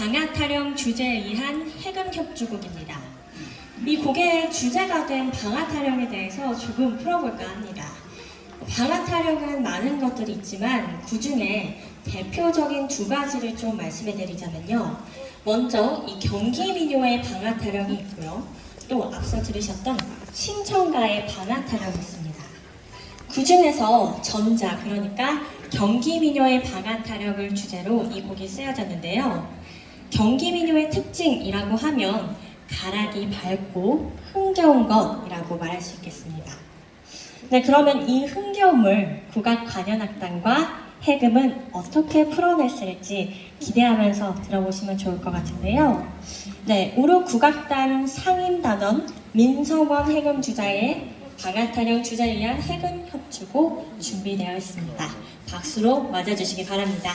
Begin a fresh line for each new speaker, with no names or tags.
방아타령 주제에 의한 해금 협주곡입니다. 이 곡의 주제가 된 방아타령에 대해서 조금 풀어볼까 합니다. 방아타령은 많은 것들이 있지만 그 중에 대표적인 두 가지를 좀 말씀해 드리자면요. 먼저 이 경기 민요의 방아타령이 있고요. 또 앞서 들으셨던 신청가의 방아타령이 있습니다. 그 중에서 전자, 그러니까 경기민요의 방아타령을 주제로 이 곡이 쓰여졌는데요. 경기민요의 특징이라고 하면 가락이 밝고 흥겨운 것이라고 말할 수 있겠습니다. 네, 그러면 이 흥겨움을 국악 관현악단과 해금은 어떻게 풀어냈을지 기대하면서 들어보시면 좋을 것 같은데요. 네, 우루 국악단 상임단원 민성원 해금 주자의 방아타령 주자에 의한 해금 협주곡 준비되어 있습니다. 박수로 맞아주시기 바랍니다.